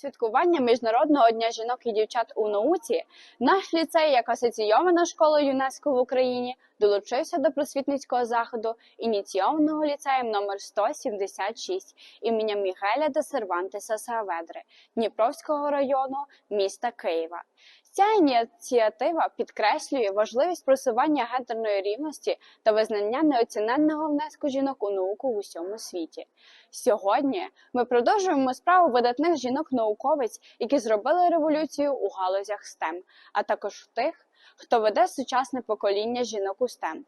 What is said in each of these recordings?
святкування Міжнародного дня жінок і дівчат у науці. Наш ліцей, як асоційована школа ЮНЕСКО в Україні, долучився до просвітницького заходу, ініційованого ліцеєм номер 176 імені Мігеля де Сервантеса Сааведри Дніпровського району міста Києва. Ця ініціатива підкреслює важливість просування гендерної рівності та визнання неоціненного внеску жінок у науку в усьому світі. Сьогодні ми продовжуємо справу видатних жінок-науковиць, які зробили революцію у галузях STEM, а також тих, хто веде сучасне покоління жінок у STEM.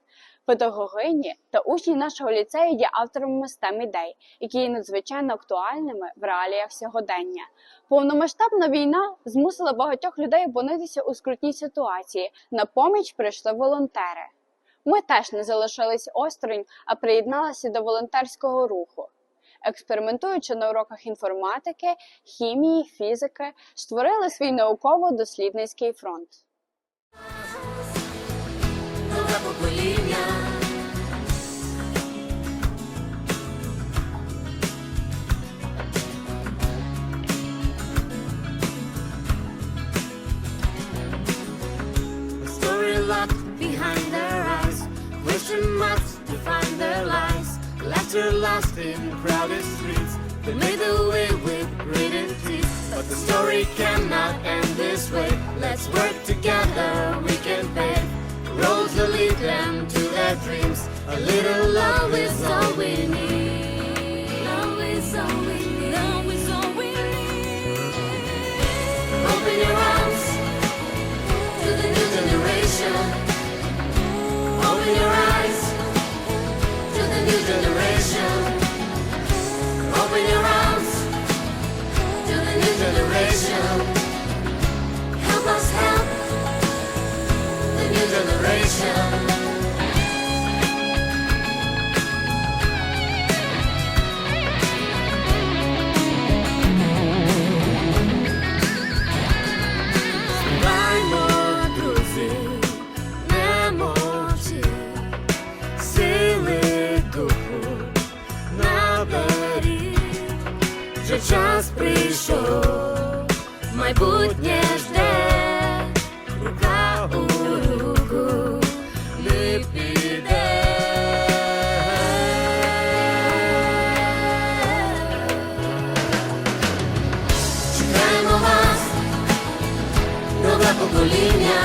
Педагогині та учні нашого ліцею є авторами STEM ідей, які є надзвичайно актуальними в реаліях сьогодення. Повномасштабна війна змусила багатьох людей опинитися у скрутній ситуації. На поміч прийшли волонтери. Ми теж не залишились осторонь, а приєдналися до волонтерського руху. Експериментуючи на уроках інформатики, хімії, фізики, створили свій науково-дослідницький фронт. нове покоління. A story locked behind their eyes. Question marks define their lives. Laughter lost in crowded streets. They made their way with that lead them to their dreams. A little love is all we need. Love is all we need. Love is all we need. Open your arms to the new generation. Open your eyes to the new generation. Open your arms to the new generation. Час прийшов, майбутнє жде, рука у руку не піде. Чекаємо вас, нове покоління,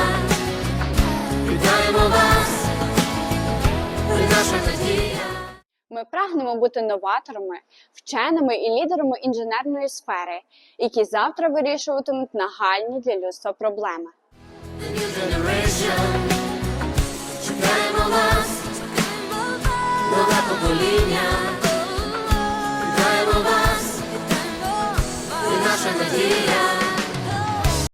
Ми прагнемо бути новаторами, вченими і лідерами інженерної сфери, які завтра вирішуватимуть нагальні для людства проблеми.